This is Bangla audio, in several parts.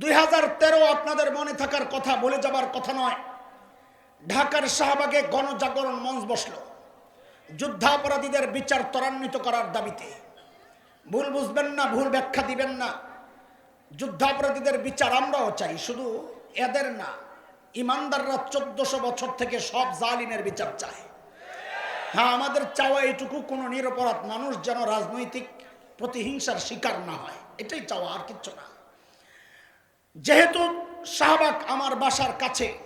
দুই হাজার তেরো আপনাদের মনে থাকার কথা, বলে যাবার কথা নয়। ঢাকার শাহবাগে গণজাগরণ মঞ্চ বসল। যুদ্ধাপরাধীদের বিচার ত্বরান্বিত করার দাবিতে। ভুল বুঝবেন না, ভুল ব্যাখ্যা দিবেন না। যুদ্ধাপরাধীদের বিচার আমরাও চাই, শুধু এদের না, ইমানদাররা চোদ্দশো বছর থেকে সব জালিনের বিচার চায়। হ্যাঁ আমাদের চাওয়া এইটুকু, কোনো নিরপরাধ মানুষ যেন রাজনৈতিক প্রতিহিংসার শিকার না হয়। এটাই চাওয়া, আর কিচ্ছু না। যেহেতু শাহবাগ আমার বাসার কাছে,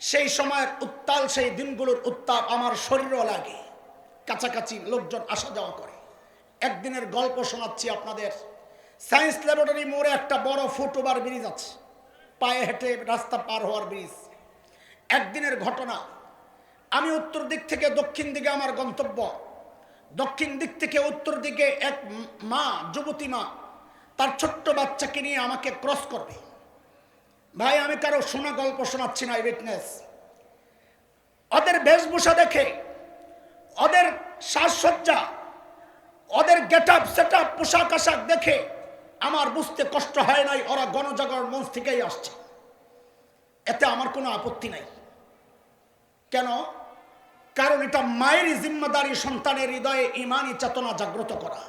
সেই সময়ের উত্তাল, সেই দিনগুলোর উত্তাপ আমার শরীরও লাগে। কাছাকাছি লোকজন আসা যাওয়া করে। একদিনের গল্প শোনাচ্ছি আপনাদের। সায়েন্স ল্যাবরেটরি মোড়ে একটা বড় ফুটওভার ব্রিজ আছে। পায়ে হেঁটে রাস্তা পার হওয়ার ব্রিজ। একদিনের ঘটনা। আমি উত্তর দিক থেকে দক্ষিণ দিকে আমার গন্তব্য। দক্ষিণ দিক থেকে উত্তর দিকে এক মা, যুবতী মা, তার ছোট্ট বাচ্চাকে নিয়ে আমাকে ক্রস করবে। ভাই, আমি কারও শোনা গল্প শোনাচ্ছি না উইটনেস ওদের বেশভূষা দেখে, ওদের সাজসজ্জা, ওদের গেট আপ সেট আপ পোশাক আশাক দেখে আমার বুঝতে কষ্ট হয় নাই, ওরা গণজাগরণ মঞ্চ থেকেই আসছে। এতে আমার কোনো আপত্তি নাই। কেন? কারণ এটা মায়ের জিম্মাদারি সন্তানের হৃদয়ে ইমানি চেতনা জাগ্রত করা।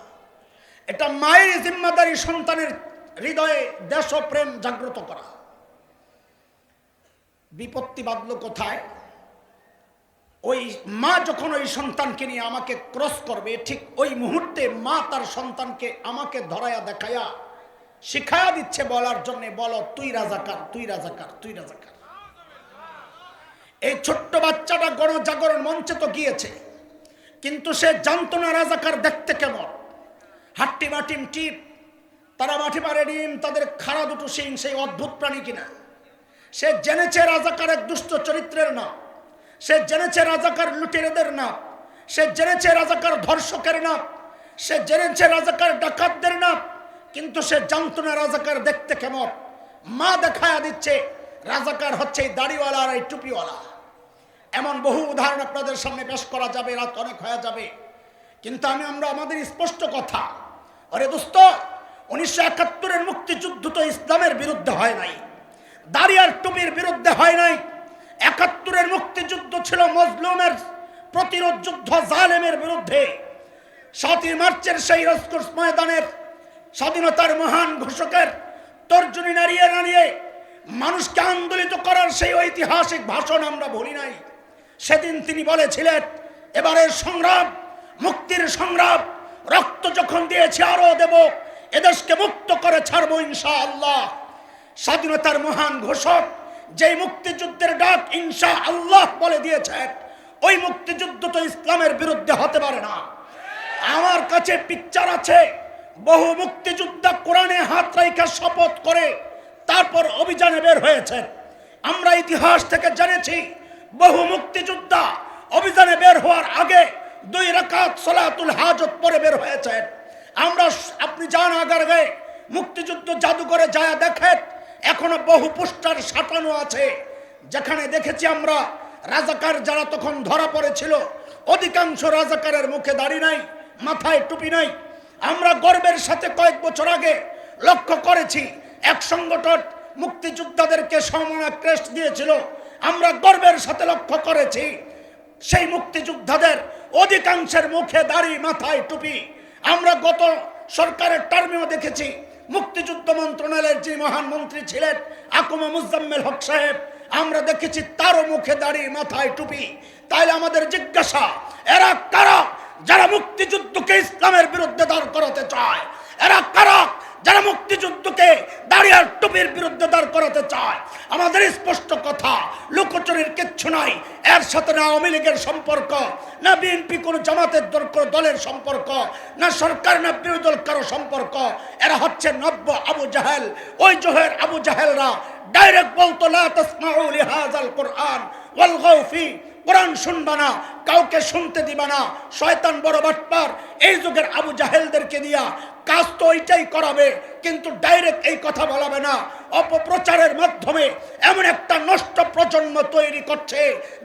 এটা মায়ের জিম্মাদারি সন্তানের হৃদয়ে দেশপ্রেম জাগ্রত করা। বিপত্তি বাঁধল কোথায়? ওই মা যখন ওই সন্তানকে নিয়ে আমাকে ক্রস করবে, ঠিক ওই মুহূর্তে মা তার সন্তানকে আমাকে ধরায়া দেখায়া শিখায়া দিচ্ছে বলার জন্য, বলো, তুই রাজাকার তুই রাজাকার তুই রাজাকার। এই ছোট্ট বাচ্চাটা গণজাগরণ মঞ্চে তো গিয়েছে, কিন্তু সে জানতো না রাজাকার দেখতে কেমন। হাট্টি মাটিম টিপ, তারা মাঠে মারে ডিম তাদের খাড়া দুটো সিং সেই অদ্ভুত প্রাণী কিনা। সে জেনেছে রাজাকার এক দুষ্ট চরিত্রের না সে জেনেছে রাজাকার লুটেরেদের না সে জেনেছে রাজাকার ধর্ষকের না সে জেনেছে রাজাকার ডাকাতদের না কিন্তু সে জানতো না রাজাকার দেখতে কেমন। মা দেখায়া দিচ্ছে, রাজাকার হচ্ছে এই দাড়িওয়ালা আর এই টুপিওয়ালা। এমন বহু উদাহরণ আপনাদের সামনে পেশ করা যাবে, রাত অনেক হয়ে যাবে। কিন্তু আমি, আমরা, আমাদের স্পষ্ট কথা। আরে দোস্ত, উনিশশো একাত্তরের মুক্তিযুদ্ধ তো ইসলামের বিরুদ্ধে হয় নাই। দাঁড়িয়ার টুপির বিরুদ্ধে হয় নাই। একাত্তরের মুক্তিযুদ্ধ ছিল মজলুমের প্রতিরোধ যুদ্ধ জালেমের বিরুদ্ধে। সাতই মার্চের সেই রসকোর্স ময়দানের স্বাধীনতার মহান ঘোষকের তর্জনী নাড়িয়ে নাড়িয়ে মানুষকে আন্দোলিত করার সেই ঐতিহাসিক ভাষণ আমরা ভুলি নাই। সেদিন তিনি বলেছিলেন, এবারের সংগ্রাম, মুক্তির সংগ্রাম, রক্ত যখন দিয়েছে আরও দেব, এদেশকে মুক্ত করে ছাড়বো ইনশা আল্লাহ স্বাধীনতার মহান ঘোষক, যেই মুক্তিযুদ্ধের ডাক ইনশা আল্লাহ বলে দিয়েছেন, ওই মুক্তিযুদ্ধ তো ইসলামের বিরুদ্ধে হতে পারে না। আমার কাছে পিকচার আছে, বহু মুক্তিযোদ্ধা কোরআনে হাত রাইখা শপথ করে, তারপর অভিযানে বের হয়েছেন। আমরা ইতিহাস থেকে জেনেছি, বহু মুক্তিযোদ্ধা অভিযানে বের হওয়ার আগে দুই রাকাত সলাতুল হাজত পরে বের হয়েছেন। আমরা আপনি জান আগারে মুক্তিযুদ্ধ জাদুঘরে যায় দেখেন এখনও বহু পোস্টার সাঁটানো আছে। যেখানে দেখেছি আমরা, রাজাকার যারা তখন ধরা পড়েছিল, অধিকাংশ রাজাকারের মুখে দাড়ি নাই, মাথায় টুপি নাই। আমরা গর্বের সাথে কয়েক বছর আগে লক্ষ্য করেছি, এক সংগঠন মুক্তিযোদ্ধাদেরকে সমনা ক্রেস্ট দিয়েছিল। আমরা গর্বের সাথে লক্ষ্য করেছি, সেই মুক্তিযোদ্ধাদের অধিকাংশের মুখে দাড়ি, মাথায় টুপি। আমরা গত সরকারের টার্মেও দেখেছি মুক্তিযুদ্ধ মন্ত্রণালয়ের যে মহান মন্ত্রী ছিলেন আকুমা মুজাম্মেল হক সাহেব, আমরা দেখেছি তারও মুখে দাঁড়িয়ে মাথায় টুপি। তাইলে আমাদের জিজ্ঞাসা, এরা কারা যারা মুক্তিযুদ্ধকে ইসলামের বিরুদ্ধে দাঁড় করাতে চায়? এরা কারা যারা মুক্তিযুদ্ধকে দাঁড়িয়ার টুপির বিরুদ্ধে দাঁড় করাতে চায়, আমাদের স্পষ্ট কথা, লুকোচুরির কিচ্ছু নাই। এর সাথে না আওয়ামী লীগের সম্পর্ক, না বিএনপি কোনো জামাতের দলের সম্পর্ক, না সরকার, না বিরোধী দল কারও সম্পর্ক। এরা হচ্ছে নব্য আবু জাহেল। ওই জোহের আবু জাহেলরা ডাইরেক্ট বলতো, লা তাসমাউ লিহাযাল কোরআন ওয়ালগাউ ফি কোরআন শুনবা না। কাউকে শুনতে দিবা না। শয়তান বড় বাটপার। এই যুগের আবু জাহেলদেরকে দিয়া কাজ তো ওইটাই করাবে, কিন্তু ডাইরেক্ট এই কথা বলাবে না। অপপ্রচারের মাধ্যমে এমন একটা নষ্ট প্রজন্ম তৈরি করছে,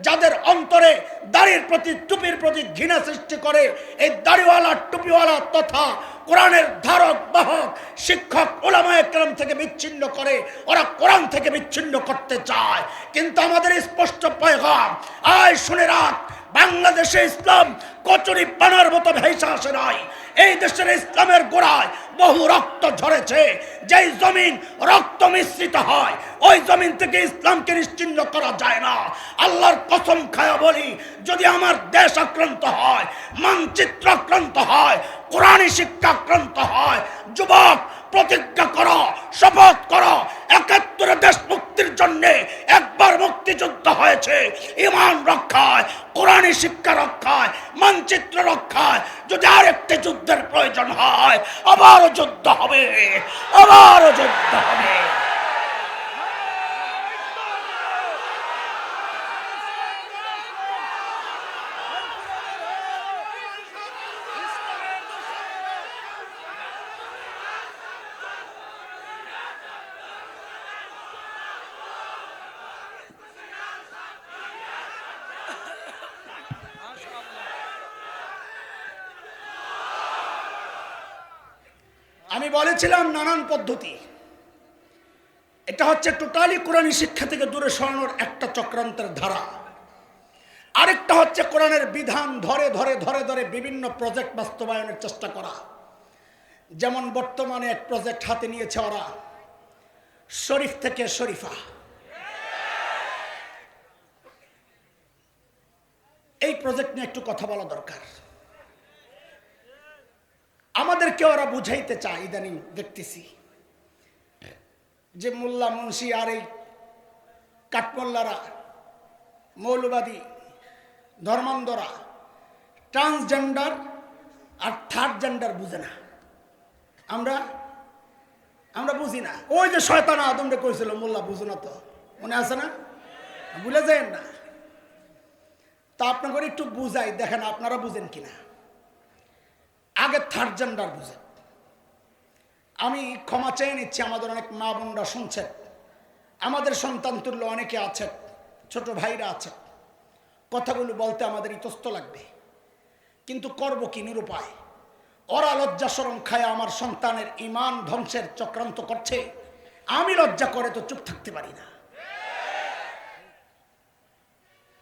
যাদের অন্তরে দাড়ির প্রতি, টুপির প্রতি ঘৃণা সৃষ্টি করে। এই দাড়িওয়ালা, টুপিওয়ালা তথা কোরআনের ধারক, বাহক, শিক্ষক ওলামায় কেরাম থেকে বিচ্ছিন্ন করে, ওরা কোরআন থেকে বিচ্ছিন্ন করতে চায়। কিন্তু আমাদের স্পষ্ট পয়গাম, আয়, শুনে রাখ বাংলাদেশে ইসলাম কচুরি পানার মতো ভেসে আসে নাই। এই দেশের ইসলামের গোড়ায় বহু রক্ত ঝরেছে। যেই জমিন রক্ত মিশ্রিত হয়, ওই জমিন থেকে ইসলামকে নিশ্চিন্ন করা যায় না। আল্লাহর কসম খায়া বলি, যদি আমার দেশ আক্রান্ত হয়, মানচিত্র আক্রান্ত হয়, কোরআনী শিক্ষা আক্রান্ত হয়, যুবক প্রতিজ্ঞা করো, শপথ করো, একাত্তরে দেশ মুক্তির জন্যে একবার মুক্তিযুদ্ধ হয়েছে, ইমান রক্ষায় কোরআনী শিক্ষা রক্ষায়, মানচিত্র রক্ষায়, যদি আরেকটি যুদ্ধের প্রয়োজন হয়, আবারও যুদ্ধ হবে, আবারও যুদ্ধ হবে। আমি বলেছিলাম নানান পদ্ধতি। এটা হচ্ছে টোটালি কোরআনী শিক্ষা থেকে দূরে সরানোর একটা চক্রান্তের ধারা। আরেকটা হচ্ছে কোরআনের বিধান ধরে ধরে ধরে ধরে বিভিন্ন প্রজেক্ট বাস্তবায়নের চেষ্টা করা। যেমন বর্তমানে এক প্রজেক্ট হাতে নিয়েছে ওরা, শরীফ থেকে শরীফা। এই প্রজেক্ট নিয়ে একটু কথা বলা দরকার। আমাদেরকে ওরা বুঝাইতে চায়, ইদানিং দেখতেছি। যে মোল্লা মুন্সি আর এই কাঠমোল্লারা মৌলবাদী, ধর্মান্ধরা, ট্রান্সজেন্ডার আর থার্ড জেন্ডার বুঝে না। আমরা আমরা বুঝি না। ওই যে শয়তান আদমরে কইছিল, মোল্লা বুঝো না তো। মনে আছে না? ভুলে যায় না। তা আপনাকে একটু বুঝাই, দেখেন আপনারা বুঝেন কিনা। আগে থার্ড জেন্ডার বুঝেন আমি ক্ষমা চেয়ে নিচ্ছি, আমাদের অনেক মা বোনরা শুনছেন আমাদের সন্তান তুল্য অনেকে আছেন ছোট ভাইরা আছেন কথাগুলো বলতে আমাদের ইতস্ত লাগবে। কিন্তু করব কি নিরুপায়? ওরা লজ্জা সরম খায়, আমার সন্তানের ইমান ধ্বংসের চক্রান্ত করছে। আমি লজ্জা করে তো চুপ থাকতে পারি না।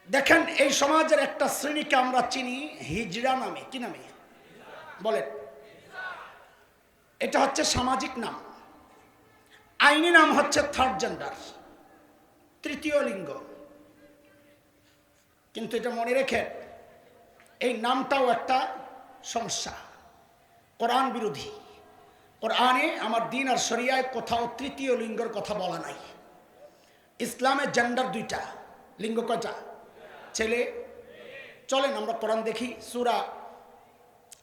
দেখেন, এই সমাজের একটা শ্রেণীকে আমরা চিনি হিজড়া নামে। কি নামে? বলেন। এটা হচ্ছে সামাজিক নাম। আইনি নাম হচ্ছে থার্ড জেন্ডার তৃতীয় লিঙ্গ। কিন্তু এটা মনে রেখে, এই নামটাও একটা সমস্যা। কোরআন বিরোধী। কোরআনে আমার দিন আর শরিয়ায় কোথাও তৃতীয় লিঙ্গের কথা বলা নাই। ইসলামের জেন্ডার দুইটা, লিঙ্গ কয়টা? ছেলে? চলেন, আমরা কোরআন দেখি, সুরা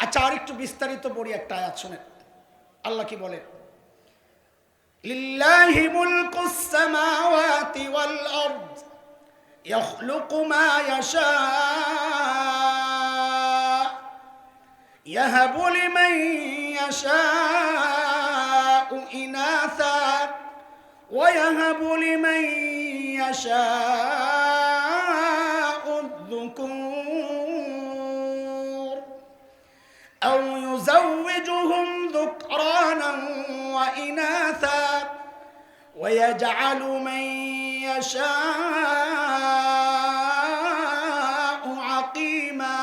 আচ্ছা আর একটু বিস্তারিত পড়ি একটা আয়াত শোনেন আল্লাহ কি বলে লিল্লাহি মুলকু সামাওয়াতি ওয়াল আরদ يخلق ما يشاء يهب لمن يشاء إناثا ويهب لمن يشاء ويجعل من يشاء عقيما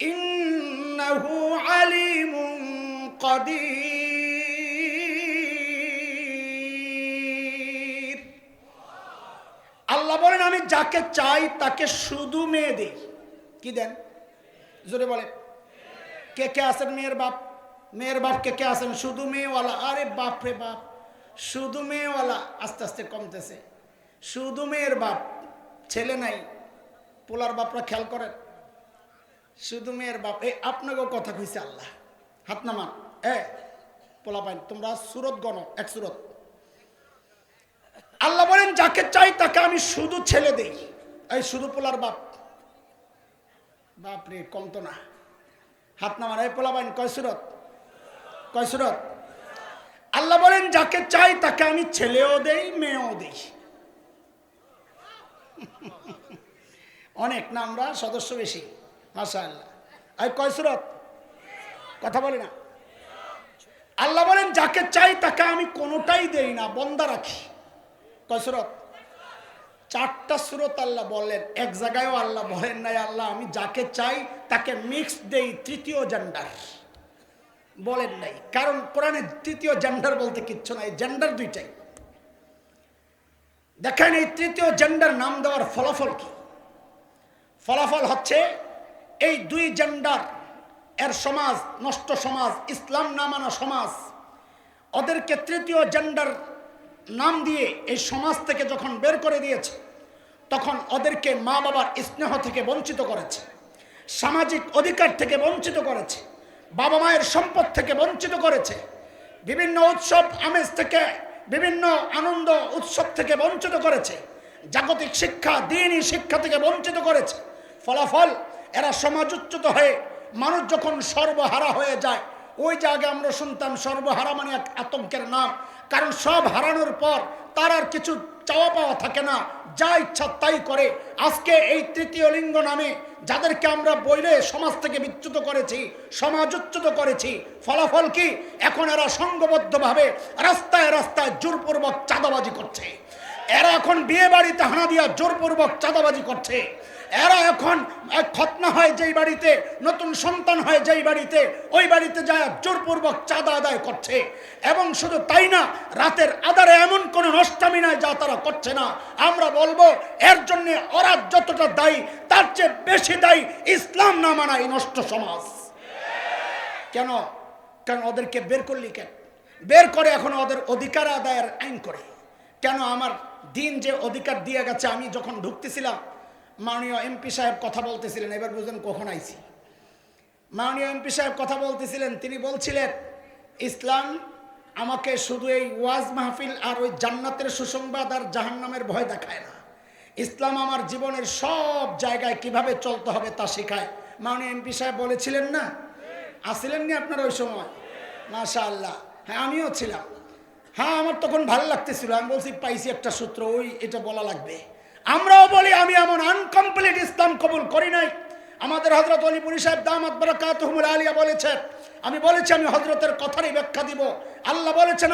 إنه عليم قدير আল্লাহ বলেন আমি যাকে চাই তাকে শুধু মেয়ে দেই কি দেন জোরে বলে কে কে আছেন মেয়ের বাপ মেয়ের বাপ কে কে আছেন শুধু মেয়েওয়ালা আরে বাপ রে বাপ শুধু মেয়েওয়ালা আস্তে আস্তে কমতেছে। শুধু মেয়ের বাপ, ছেলে নাই, পোলার বাপরা খেয়াল করেন। শুধু মেয়ের বাপ, এই আপনাকেও কথা কইছে আল্লাহ। হাত নামান। এ, পোলা পাইন, তোমরা সুরত গণ, এক সুরত। আল্লাহ বলেন, যাকে চাই তাকে আমি শুধু ছেলে দেই। এই শুধু পোলার বাপ। বাপ রে কম তো না। হাত নামান। এই পোলা পাইন, কয় সুরত? কয় সুরত? আল্লাহ বলেন, যাকে চাই তাকে আমি ছেলেও দেই, মেয়েও দেই। অনেক না, আমরা সদস্য বেশি মাসা আল্লাহ আর কয় সুরত? কথা বলি না। আল্লাহ বলেন, যাকে চাই তাকে আমি কোনোটাই দেই না, বন্দা রাখি। কয় সুরত? চারটা সুরত আল্লাহ বললেন, এক জায়গায়ও আল্লাহ বলেন নাই, আল্লাহ, আমি যাকে চাই তাকে মিক্স দেই, তৃতীয় জেন্ডার বলেন নাই। কারণ কোরআনে তৃতীয় জেন্ডার বলতে কিচ্ছু নাই জেন্ডার দুইটাই। দেখেন এই তৃতীয় জেন্ডার নাম দেওয়ার ফলাফল কি? ফলাফল হচ্ছে এই দুই জেন্ডার এর সমাজ, নষ্ট সমাজ, ইসলাম না মানা সমাজ, ওদেরকে তৃতীয় জেন্ডার নাম দিয়ে এই সমাজ থেকে যখন বের করে দিয়েছে, তখন ওদেরকে মা বাবার স্নেহ থেকে বঞ্চিত করেছে, সামাজিক অধিকার থেকে বঞ্চিত করেছে বাবা মায়ের সম্পদ থেকে বঞ্চিত করেছে। বিভিন্ন উৎসব, আমেজ থেকে, বিভিন্ন আনন্দ উৎসব থেকে বঞ্চিত করেছে। জাগতিক শিক্ষা দিনই শিক্ষা থেকে বঞ্চিত করেছে। ফলাফল, এরা সমাজোচ্যুত হয়ে মানুষ যখন সর্বহারা হয়ে যায়, ওই জায়গায় আমরা শুনতাম সর্বহারা মানে এক আতঙ্কের নাম। কারণ সব হারানোর পর তার আর কিছু চাওয়া পাওয়া থাকে না। যা ইচ্ছা তাই করে। আজকে এই তৃতীয় লিঙ্গ নামে যাদেরকে আমরা বইলে সমাজ থেকে বিচ্যুত করেছি, সমাজোচ্যুত করেছি, ফলাফল কি? এখন এরা সংঘবদ্ধভাবে রাস্তায় রাস্তায় জোরপূর্বক চাঁদাবাজি করছে। এরা এখন বিয়ে বাড়িতে হানা দিয়া জোরপূর্বক চাঁদাবাজি করছে। এরা এখন খতনা হয় যেই বাড়িতে, নতুন সন্তান হয় যেই বাড়িতে, ওই বাড়িতে যায় জোরপূর্বক চাঁদা আদায় করছে। এবং শুধু তাই না, রাতের আধারে এমন কোনো নষ্টামি নাই যা তারা করছে না। আমরা বলব, এর জন্য ওরা যতটা দায়ী, তার চেয়ে বেশি দায়ী ইসলাম না মানা এই নষ্ট সমাজ। কেন? কেন ওদেরকে বের করলি কেন বের করে এখন ওদের অধিকার আদায়ের আইন করে। কেন আমার দিন যে অধিকার দিয়ে গেছে, আমি যখন ঢুকতেছিলাম মাননীয় এমপি সাহেব কথা বলতেছিলেন, এবার বুঝলেন কখন আইছি। মাননীয় এমপি সাহেব কথা বলতেছিলেন, তিনি বলছিলেন, ইসলাম আমাকে শুধু এই ওয়াজ মাহফিল আর ওই জান্নাতের সুসংবাদ আর জাহান্নামের ভয় দেখায় না। ইসলাম আমার জীবনের সব জায়গায় কীভাবে চলতে হবে তা শেখায়। মাননীয় এমপি সাহেব বলেছিলেন না? আসিলেন নি আপনার ওই সময়? মাশা আল্লাহ হ্যাঁ আমিও ছিলাম। হ্যাঁ আমার তখন ভালো লাগতেছিল। আমি বলছি, পাইছি একটা সূত্র, ওই এটা বলা লাগবে। আমরাও বলি, আমি এমন আনকমপ্লিট ইসলাম কবুল করি নাই। আমাদের হজরত অলিপুরি সাহেব, দামাত বারাকাতুহুমুল আলিয়া বলেছেন আমি বলেছি, আমি হজরতের কথারই ব্যাখ্যা দিব। আল্লাহ বলেছেন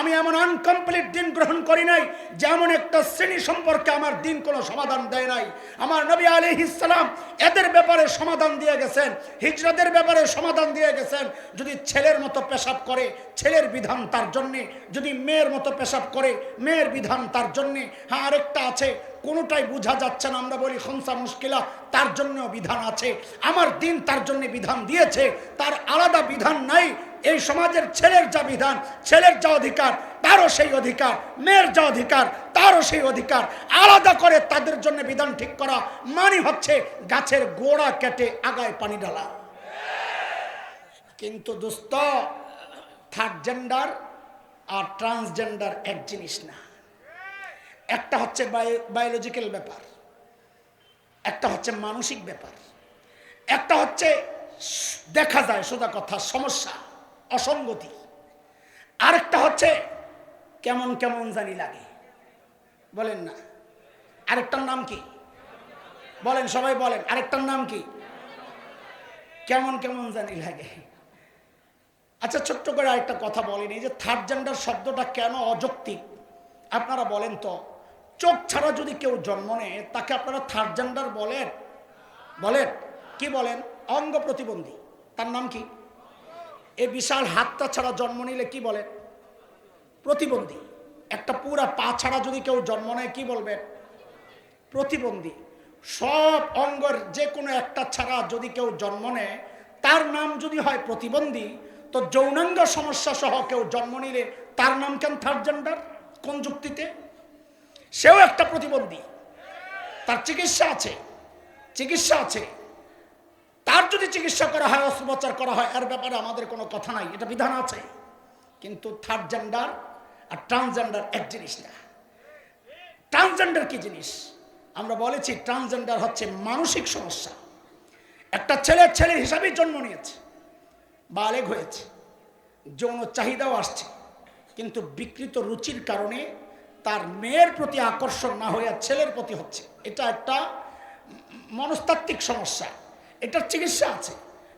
আমি এমন আনকমপ্লিট দিন গ্রহণ করি নাই, যেমন একটা শ্রেণি সম্পর্কে আমার দিন কোনো সমাধান দেয় নাই। আমার নবী আলাইহিস ইসলাম এদের ব্যাপারে সমাধান দিয়ে গেছেন, হিজরতের ব্যাপারে সমাধান দিয়ে গেছেন। যদি ছেলের মতো পেশাব করে, ছেলের বিধান তার জন্যে। যদি মেয়ের মতো পেশাব করে, মেয়ের বিধান তার জন্যে। হ্যাঁ আরেকটা আছে কোনোটাই বোঝা যাচ্ছে না। আমরা বলি, খমসা মুশকিলা, তার জন্যও বিধান আছে। আমার দিন তার জন্য বিধান দিয়েছে। তার আলাদা বিধান নাই। এই সমাজের ছেলের যা বিধান, ছেলের যা অধিকার, তারও সেই অধিকার, মেয়ের যা অধিকার, তারও সেই অধিকার। আলাদা করে তাদের জন্য বিধান ঠিক করা মানে হচ্ছে গাছের গোড়া কেটে আগায় পানি ডালা কিন্তু দোস্ত থার্ড জেন্ডার আর ট্রান্সজেন্ডার এক জিনিস না। একটা হচ্ছে বায়োলজিক্যাল ব্যাপার, একটা হচ্ছে মানসিক ব্যাপার, একটা হচ্ছে দেখা যায় সোজা কথা, সমস্যা, অসঙ্গতি, আরেকটা হচ্ছে কেমন কেমন জানি লাগে, বলেন না, আরেকটার নাম কি, বলেন, সবাই বলেন, আরেকটার নাম কি, কেমন কেমন জানি লাগে আচ্ছা ছোট্ট করে আরেকটা কথা বলেনি যে থার্ড জেন্ডার শব্দটা কেন অযৌক্তিক, আপনারা বলেন তো চোখ ছাড়া যদি কেউ জন্ম নেয়, তাকে আপনারা থার্ড জেন্ডার বলেন। বলেন। কি বলেন? অঙ্গ প্রতিবন্ধী। তার নাম কি? এই বিশাল হাতটা ছাড়া জন্ম নিলে কি বলেন? প্রতিবন্ধী। একটা পুরা পা ছাড়া যদি কেউ জন্ম নেয়, কি বলবেন? প্রতিবন্ধী। সব অঙ্গের যে কোনো একটা ছাড়া যদি কেউ জন্ম নেয়, তার নাম যদি হয় প্রতিবন্ধী, তো যৌনাঙ্গ সমস্যা সহ কেউ জন্ম নিলে তার নাম কেন থার্ড জেন্ডার কোন যুক্তিতে? সেও একটা প্রতিবন্ধী। তার চিকিৎসা আছে চিকিৎসা আছে। তার যদি চিকিৎসা করা হয়, অস্ত্রোপচার করা হয়, এর ব্যাপারে আমাদের কোনো কথা নাই, এটা বিধান আছে। কিন্তু থার্ড জেন্ডার আর ট্রান্সজেন্ডার এক জিনিস না। ট্রান্সজেন্ডার কি জিনিস? আমরা বলেছি ট্রান্সজেন্ডার হচ্ছে মানসিক সমস্যা। একটা ছেলে ছেলে হিসাবেই জন্ম নিয়েছে বা বালেগ হয়েছে, যৌন চাহিদাও আসছে, কিন্তু বিকৃত রুচির কারণে তার মেয়ের প্রতি আকর্ষণ না হয়ে ছেলের প্রতি হচ্ছে। এটা একটা মনস্তাত্ত্বিক সমস্যা। এটার চিকিৎসা আছে।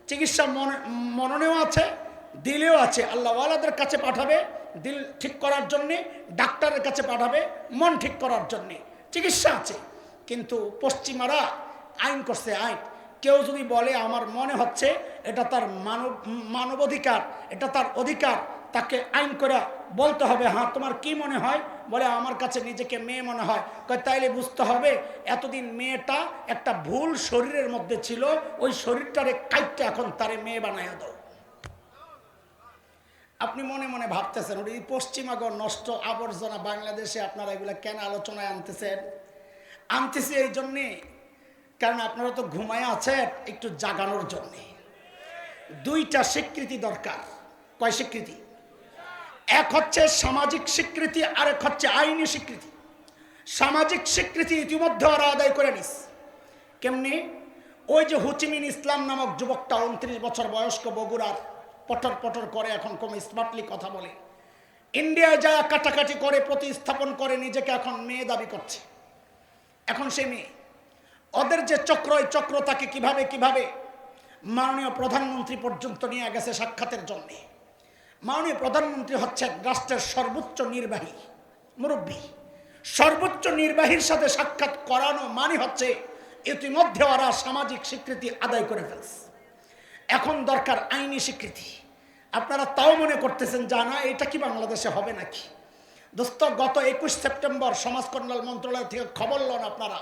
চিকিৎসা মনে, মননেও আছে, দিলেও আছে। আল্লাহওয়ালাদের কাছে পাঠাবে, দিল ঠিক করার জন্যে, ডাক্তারের কাছে পাঠাবে, মন ঠিক করার জন্যে। চিকিৎসা আছে। কিন্তু পশ্চিমারা আইন করছে, আইন। কেউ যদি বলে, আমার মনে হচ্ছে এটা তার মানব, মানবাধিকার, এটা তার অধিকার, তাকে আইন করে বলতে হবে হ্যাঁ তোমার কি মনে হয়? বলে, আমার কাছে নিজেকে মেয়ে মনে হয়। তাইলে বুঝতে হবে, এতদিন মেয়েটা একটা ভুল শরীরের মধ্যে ছিল, ওই শরীরটারে কাইটটা এখন তারে মেয়ে বানায় দাও। আপনি মনে মনে ভাবতেছেন ওই পশ্চিমাগর নষ্ট আবর্জনা বাংলাদেশে আপনারা এগুলা কেন আলোচনায় আনতেছেন? আনতেছি এই জন্যে, কারণ আপনারা তো ঘুমায় আছেন একটু জাগানোর জন্যে। দুইটা স্বীকৃতি দরকার। কয় স্বীকৃতি? এক হচ্ছে সামাজিক স্বীকৃতি আর এক হচ্ছে আইনি স্বীকৃতি। সামাজিক স্বীকৃতি ইতিমধ্যে ওরা আদায় করে নিস। কেমনি? ওই যে হুচিমিন ইসলাম নামক যুবকটা উনত্রিশ বছর বয়স্ক বগুড়ার পটর পটর করে এখন কম স্মার্টলি কথা বলে। ইন্ডিয়ায় যা কাটাকাটি করে, প্রতিস্থাপন করে, নিজেকে এখন মেয়ে দাবি করছে। এখন সে মেয়ে। ওদের যে চক্র, এই চক্র তাকে কীভাবে কীভাবে মাননীয় প্রধানমন্ত্রী পর্যন্ত নিয়ে গেছে সাক্ষাতের জন্যে? মাননীয় প্রধানমন্ত্রী হচ্ছেন রাষ্ট্রের সর্বোচ্চ নির্বাহী মুরব্বী। সর্বোচ্চ নির্বাহীর সাথে সাক্ষাৎ করানো মানে হচ্ছে ইতিমধ্যে ওরা সামাজিক স্বীকৃতি আদায় করে ফেলছে। এখন দরকার আইনি স্বীকৃতি। আপনারা তাও মনে করতেছেন জানা এটা কি বাংলাদেশে হবে নাকি? দোস্ত, গত একুশ সেপ্টেম্বর সমাজ কল্যাণ মন্ত্রণালয় থেকে খবর লন আপনারা।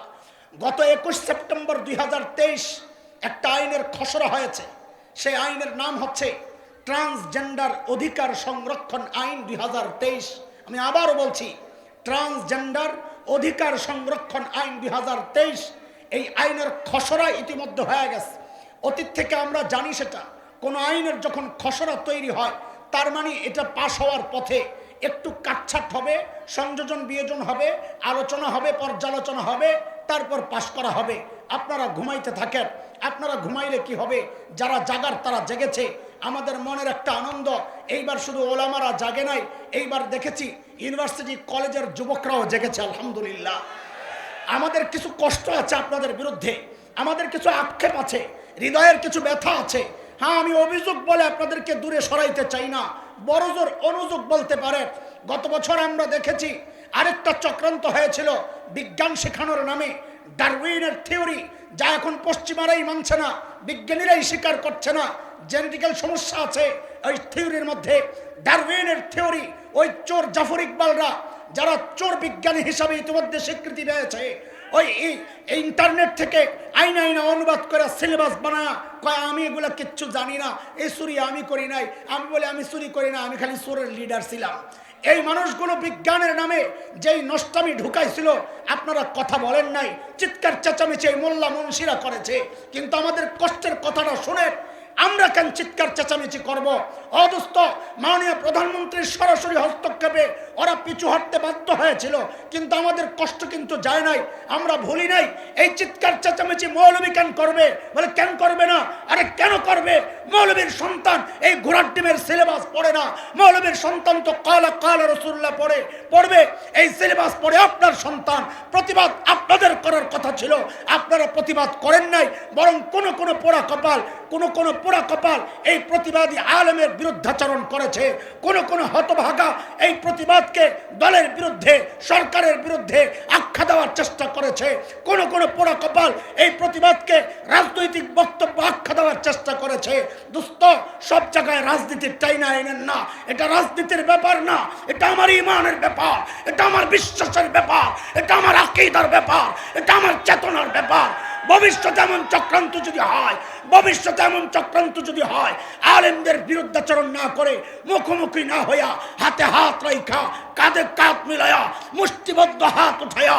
গত একুশ সেপ্টেম্বর দুই হাজার তেইশ একটা আইনের খসড়া হয়েছে। সেই আইনের নাম হচ্ছে ট্রান্সজেন্ডার অধিকার সংরক্ষণ আইন দুই আমি আবারও বলছি, ট্রান্সজেন্ডার অধিকার সংরক্ষণ আইন দুই এই আইনের খসড়া ইতিমধ্যে হয়ে গেছে। অতীত থেকে আমরা জানি সেটা, কোনো আইনের যখন খসড়া তৈরি হয়, তার মানে এটা পাশ হওয়ার পথে একটু কাটছাট হবে, সংযোজন বিয়োজন হবে, আলোচনা হবে, পর্যালোচনা হবে, তারপর পাশ করা হবে। আপনারা ঘুমাইতে থাকেন, আপনারা ঘুমাইলে কি হবে? যারা জাগার তারা জেগেছে আমাদের মনের একটা আনন্দ। এইবার শুধু ওলামারা জাগে নাই। এইবার দেখেছি ইউনিভার্সিটি কলেজের যুবকরাও জেগেছে, আলহামদুলিল্লাহ। আমাদের কিছু কষ্ট আছে আপনাদের বিরুদ্ধে। আমাদের কিছু আক্ষেপ আছে। হৃদয়ের কিছু ব্যথা আছে। হ্যাঁ আমি অভিযোগ বলে আপনাদেরকে দূরে সরাইতে চাই না। বড় জোর অনুযোগ বলতে পারে। গত বছর আমরা দেখেছি আরেকটা চক্রান্ত হয়েছিল বিজ্ঞান শেখানোর নামে। ডারউইনের থিওরি, যা এখন পশ্চিমারাই মানছে না। বিজ্ঞানীরাই স্বীকার করছে না। জেনেটিক্যাল সমস্যা আছে ওই থিওরির মধ্যে। ডারউইনের থিওরি, ওই চোর জাফর ইকবালরা, যারা চোর বিজ্ঞানী হিসাবে ইতিমধ্যে স্বীকৃতি পেয়েছে, ওই ইন্টারনেট থেকে আইন আইনা অনুবাদ করে সিলেবাস বানায়, কয়, আমি এগুলো কিচ্ছু জানি না, এই চুরি আমি করি নাই, আমি বলে আমি চুরি করি না, আমি খালি চোরের লিডার ছিলাম। এই মানুষগুলো বিজ্ঞানের নামে যেই নষ্টামি ঢুকাইছিল, আপনারা কথা বলেন নাই, চিৎকার চেঁচামেচি এই মোল্লা মনসিরা করেছে, কিন্তু আমাদের কষ্টের কথাটা শুনে আমরা কেন চিৎকার, চেঁচামেচি করব? অদস্ত মাননীয় প্রধানমন্ত্রীর সরাসরি হস্তক্ষেপে ওরা পিছু হাঁটতে বাধ্য হয়েছিল, কিন্তু আমাদের কষ্ট কিন্তু যায় নাই, আমরা ভুলি নাই। এই চিৎকার, চেঁচামেচি মৌলবী কেন করবে? বলে, কেন করবে না? আরে কেন করবে? মৌলবীর সন্তান, এই ঘোড়ার ডিমের সিলেবাস পড়ে না। মৌলবীর সন্তান তো কালা কালা রসুল্লাহ পড়ে, পড়বে। এই সিলেবাস পড়ে আপনার সন্তান। প্রতিবাদ আপনাদের করার কথা ছিল, আপনারা প্রতিবাদ করেন নাই, বরং কোন কোনো পোড়া কপাল, কোন কোন পোড়া কপাল এই প্রতিবাদী আলমের বিরুদ্ধাচরণ করেছে। কোন কোন হতভাগা এই প্রতিবাদকে দলের বিরুদ্ধে, সরকারের বিরুদ্ধে আখ্যা দেওয়ার চেষ্টা করেছে। কোন কোন পোড়া কপাল এই প্রতিবাদকে রাজনৈতিক বক্তব্য আখ্যা দেওয়ার চেষ্টা করেছে। দুস্থ, সব জায়গায় রাজনীতির টাইনা আইনেন না। এটা রাজনীতির ব্যাপার না। এটা আমার ইমানের ব্যাপার। এটা আমার বিশ্বাসের ব্যাপার। এটা আমার আকিদার ব্যাপার। এটা আমার চেতনার ব্যাপার। ভবিষ্যতে এমন চক্রান্ত যদি হয় ভবিষ্যৎ এমন চক্রান্ত যদি হয়, আলেমদের বিরুদ্ধাচরণ না করে, মুখোমুখি না হইয়া, হাতে হাত রাইখা, কাঁধে কাঁধ মিলাইয়া, মুষ্টিবদ্ধ হাত উঠাইয়া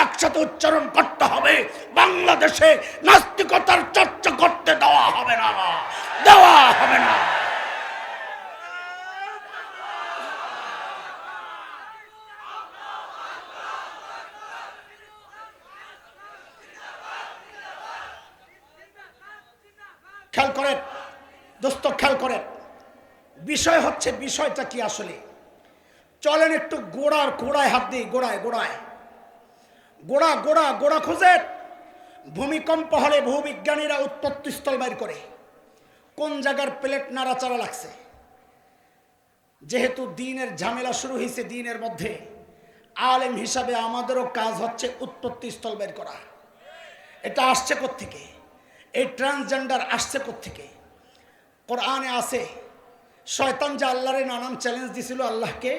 একসাথে উচ্চারণ করতে হবে। বাংলাদেশে নাস্তিকতার চর্চা করতে দেওয়া হবে না, দেওয়া হবে না। খেয়াল করেন। দোস্ত, খেয়াল করেন। বিষয় হচ্ছে, বিষয়টা কি আসলে? চলেন একটু গোড়ার গোড়ায় হাত দিই, গোড়ায় গোড়ায়। গোড়া গোড়া গোড়া খোঁজেন। ভূমিকম্প হলে ভূবিজ্ঞানীরা উৎপত্তি স্থল বের করে। কোন জায়গার প্লেট নাড়াচাড়া লাগছে? যেহেতু দিনের ঝামেলা শুরু হয়েছে দিনের মধ্যে, আলেম হিসাবে আমাদেরও কাজ হচ্ছে উৎপত্তি স্থল বের করা। এটা আসছে থেকে এই ট্রান্সজেন্ডার আসছে থেকে কোরআনে আছে, শয়তান যে আল্লাহরে নানান চ্যালেঞ্জ দিছিল আল্লাহকে,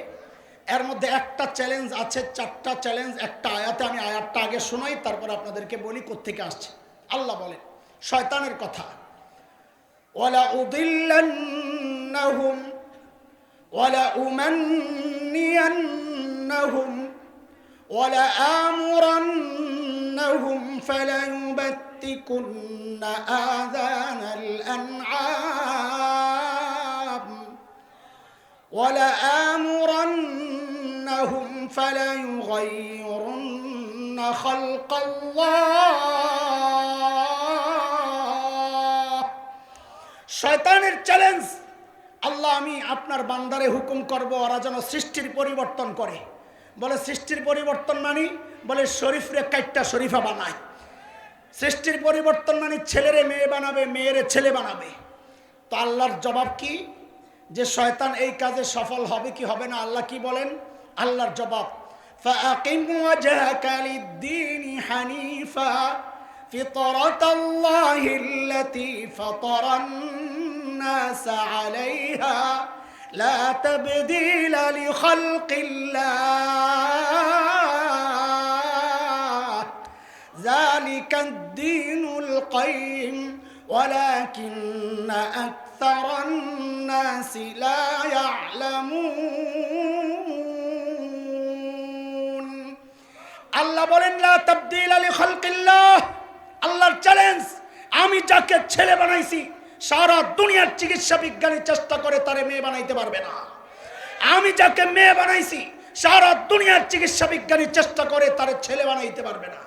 এর মধ্যে একটা চ্যালেঞ্জ আছে, চারটা চ্যালেঞ্জ একটা আয়াতে আমি আয়াতটা আগে শোনাই, তারপর আপনাদেরকে বলি কোত্থেকে আসছে। আল্লাহ বলেন, শয়তানের কথা ওয়ালা উদিল্লান্নাহুম ওয়ালা উমান্নিয়ান্নাহুম ওয়ালা আমুরান্নাহুম فليبتكن آذان الأنعام ولآمرنهم فليغيرن خلق الله শয়তানের চ্যালেঞ্জ আল্লাহ আমি আপনার বান্দারে হুকুম করব ওরা যেন সৃষ্টির পরিবর্তন করে বলে সৃষ্টির পরিবর্তন মানি বলে শরীফরে কাইটটা শরীফা বানায় সৃষ্টির পরিবর্তন মানে ছেলেরে মেয়ে বানাবে মেয়েরে ছেলে বানাবে তো আল্লাহর জবাব কি যে শয়তান এই কাজে সফল হবে কি হবে না আল্লাহ কি বলেন আল্লাহর জবাব فأقم وجهك للدين حنيفا فطرة الله التي فطر الناس عليها لا تبديل لخلق الله الدين القيم ولكن أكثر الناس لا يعلمون আল্লাহ বলেন লা তাবদিল আলি খালকিল্লাহ আল্লাহর চ্যালেঞ্জ আমি যাকে ছেলে বানাইছি সারা দুনিয়ার চিকিৎসা বিজ্ঞানী চেষ্টা করে তারে মেয়ে বানাইতে পারবে না আমি যাকে মেয়ে বানাইছি সারা দুনিয়ার চিকিৎসা বিজ্ঞানী চেষ্টা করে তারে ছেলে বানাইতে পারবে না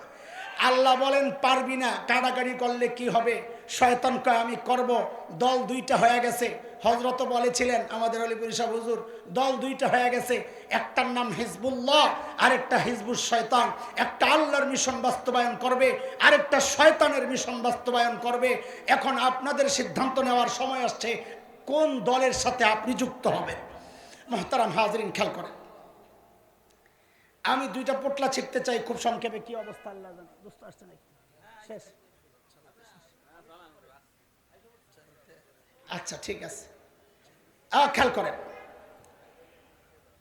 আল্লাহ বলেন, পারবি না কাড়াকাড়ি করলে কি হবে? শয়তান কয়, আমি করব। দল দুইটা হয়ে গেছে। হজরত বলেছিলেন, আমাদের অলিপুর সাহ হুজুর, দল দুইটা হয়ে গেছে। একটার নাম হিজবুল্লাহ, আরেকটা হিজবুল শয়তান। একটা আল্লাহর মিশন বাস্তবায়ন করবে, আরেকটা শয়তানের মিশন বাস্তবায়ন করবে। এখন আপনাদের সিদ্ধান্ত নেওয়ার সময় আসছে, কোন দলের সাথে আপনি যুক্ত হবেন? মহতারাম হাজরিন, খেয়াল করেন। আমি দুইটা পোটলা ছিটতে চাই, খুব সংক্ষেপে কি অবস্থা, আল্লাহ জানে। দোস্ত, আসছে নাকি? শেষ। আচ্ছা ঠিক আছে। খেয়াল করেন।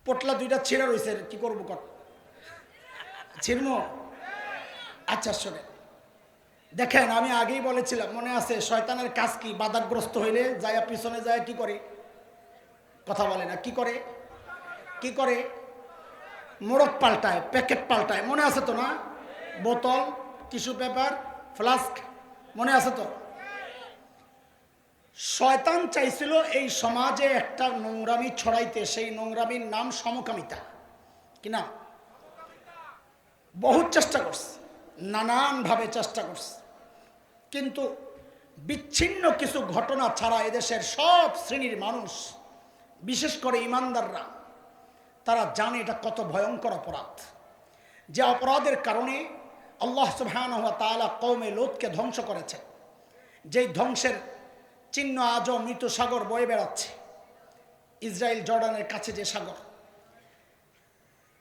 পোটলা দুইটা ছিঁড়ে রয়েছে কি করব কর? ছিড়ম আচ্ছা শোনেন। দেখেন, আমি আগেই বলেছিলাম, মনে আছে, শয়তানের কাজ কি? বাধাগ্রস্ত হইলে যায় পিছনে যায় কি করে? কথা বলে না, কি করে? কি করে? মোড়ক পাল্টায়, প্যাকেট পাল্টায়, মনে আছে তো না? বোতল, টিস্যু পেপার, ফ্লাস্ক, মনে আছে তো? শয়তান চাইছিল এই সমাজে একটা নোংরামি ছড়াইতে, সেই নোংরামির নাম সমকামিতা। কি না বহুত চেষ্টা করছে, নানানভাবে চেষ্টা করছে। কিন্তু বিচ্ছিন্ন কিছু ঘটনা ছাড়া এদেশের সব শ্রেণির মানুষ, বিশেষ করে ইমানদাররা তারা জানে এটা কত ভয়ঙ্কর অপরাধ। যে অপরাধের কারণে আল্লাহ সুবহান হওয়া তালা কৌমে লোদকে ধ্বংস করেছে। যেই ধ্বংসের চিহ্ন আজও মৃত সাগর বয়ে বেড়াচ্ছে। ইসরায়েল জর্ডানের কাছে যে সাগর।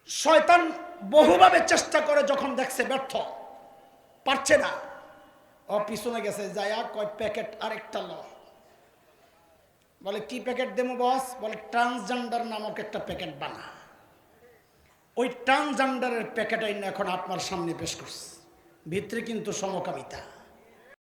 শয়তান বহুভাবে চেষ্টা করে যখন দেখছে ব্যর্থ, পারছে না। ও পিছনে গেছে যায়া কয়, প্যাকেট আরেকটা ল। বলে, কি প্যাকেট দেবো বস? বলে, ট্রান্সজেন্ডার নামক একটা প্যাকেট বানা। ওই ট্রান্সজেন্ডারের প্যাকেট এখন আপনার সামনে পেশ করছে। ভিতরে কিন্তু সমকামিতা।